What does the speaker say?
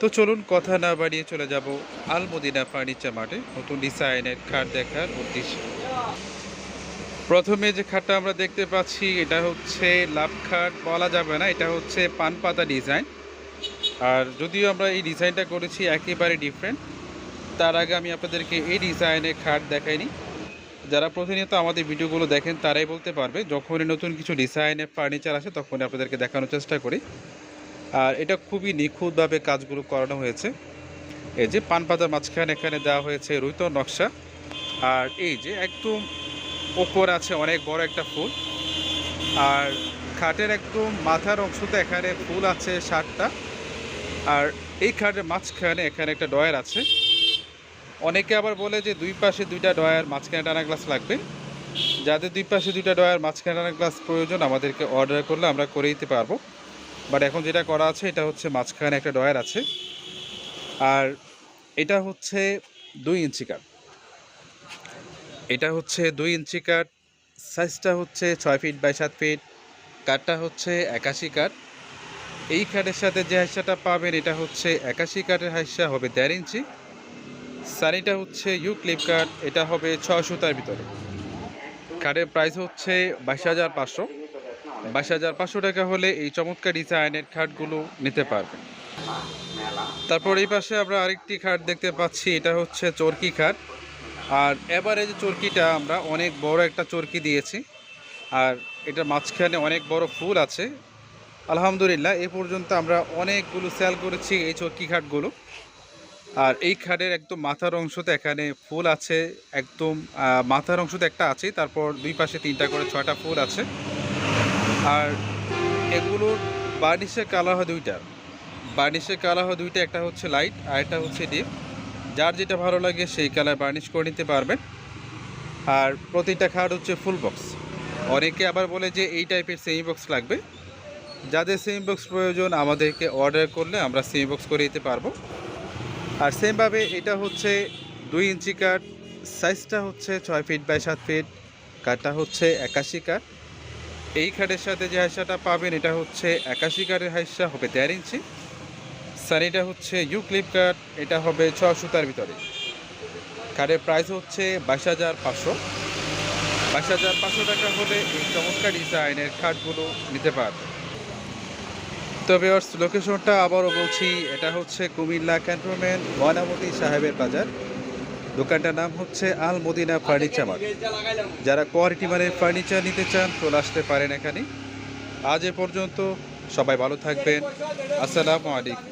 তো চলুন কথা না বাড়িয়ে চলে যাব আলমদিনা ফার্নিচার মার্টে নতুন ডিজাইনের খাট দেখার উদ্দেশ্যে। প্রথমে যে খাটটা আমরা দেখতে পাচ্ছি, এটা হচ্ছে লাভ খাট বলা যাবে না, এটা হচ্ছে পান পাতা ডিজাইন। আর যদিও আমরা এই ডিজাইনটা করেছি একেবারে ডিফারেন্ট তার আগে আমি আপনাদেরকে এই ডিজাইনের খাট দেখাইনি। যারা প্রতিনিয়ত আমাদের ভিডিওগুলো দেখেন, তারাই বলতে পারবে, যখনই নতুন কিছু ডিজাইনের ফার্নিচার আসে, তখনই আপনাদেরকে দেখানোর চেষ্টা করি। আর এটা খুবই নিখুঁতভাবে কাজগুলো করানো হয়েছে। এই যে পান পাতার মাঝখানে এখানে দেওয়া হয়েছে রুইত নকশা। আর এই যে একদম ওপর আছে অনেক বড় একটা ফুল। আর খাটের একদম মাথার অংশতে এখানে ফুল আছে ষাটটা আর এই খাটের মাঝখানে এখানে একটা ডয়ার আছে। অনেকে আবার বলে যে দুই পাশে দুইটা ডয়ার মাঝখানে টানা গ্লাস লাগবে। যাদের দুই পাশে দুইটা ডয়ার মাঝখানে টানা গ্লাস প্রয়োজন, আমাদেরকে অর্ডার করলে আমরা করে দিতে পারব। বাট এখন যেটা করা আছে, এটা হচ্ছে মাঝখানে একটা ডয়ার আছে। আর এটা হচ্ছে দুই ইঞ্চি কাঠ। এটা হচ্ছে দুই ইঞ্চি কাঠ সাইজটা হচ্ছে ছয় ফিট বাই সাত ফিট কাঠটা হচ্ছে একাশি কাঠ। এই কাঠের সাথে যে হাইসাটা পাবেন, এটা হচ্ছে একাশি কাঠের হাইসা হবে দেড় ইঞ্চি। সানিটা হচ্ছে ইউ ক্লিপ কাঠ, এটা হবে ছশো তার ভিতরে। কাঠের প্রাইস হচ্ছে বাইশ হাজার পাঁচশো। বাইশ হাজার পাঁচশো টাকা হলে এই চমৎকার ডিজাইনের খাটগুলো নিতে পারবেন তারপর এই পাশে আমরা আরেকটি খাট দেখতে পাচ্ছি, এটা হচ্ছে চরকি খাট। আর এবারে যে চরকিটা, আমরা অনেক বড় একটা চরকি দিয়েছি। আর এটা মাঝখানে অনেক বড় ফুল আছে। আলহামদুলিল্লাহ, এ পর্যন্ত আমরা অনেকগুলো সেল করেছি এই চরকি খাটগুলো। আর এই খাটের একদম মাথার অংশতে এখানে ফুল আছে, একদম মাথার অংশতে একটা আছে তারপর দুই পাশে তিনটা করে ছয়টা ফুল আছে। আর এগুলোর বার্নিশের কালার হয় দুইটা। বার্নিশের কালার হয় দুইটা, একটা হচ্ছে লাইট আর একটা হচ্ছে ডিপ যার যেটা ভালো লাগে সেই কালার বার্নিশ করে নিতে পারবেন। আর প্রতিটা খাট হচ্ছে ফুল বক্স অনেকে আবার বলে যে এই টাইপের সেমি বক্স লাগবে। যাদের সেমি বক্স প্রয়োজন আমাদেরকে অর্ডার করলে আমরা সেমি বক্স করে দিতে পারব। আর সেমভাবে এটা হচ্ছে দুই ইঞ্চি কাঠ। সাইজটা হচ্ছে ছয় ফিট বাই সাত ফিট কাঠটা হচ্ছে একাশি কাঠ। এই খাটের সাথে যে হাইসাটা পাবেন, এটা হচ্ছে একাশি কাঠের হাইসা হবে দেড় ইঞ্চি। সানিটা হচ্ছে ইউ ক্লিপ কাঠ, এটা হবে ছ সুতার ভিতরে। কাঠের প্রাইস হচ্ছে বাইশ হাজার পাঁচশো। বাইশ হাজার পাঁচশো টাকা হলে এই চমৎকার ডিজাইনের খাটগুলো নিতে পারবে তবে লোকেশনটা আবারও বলছি, এটা হচ্ছে কুমিল্লা ক্যান্টনমেন্ট, ময়নামতি সাহেবের বাজার। দোকানটার নাম হচ্ছে আল মদিনা ফার্নিচার মার্ট। যারা কোয়ালিটি মানের ফার্নিচার নিতে চান, চলে আসতে পারেন এখানে। আজ এ পর্যন্ত সবাই ভালো থাকবেন। আসসালামু আলাইকুম।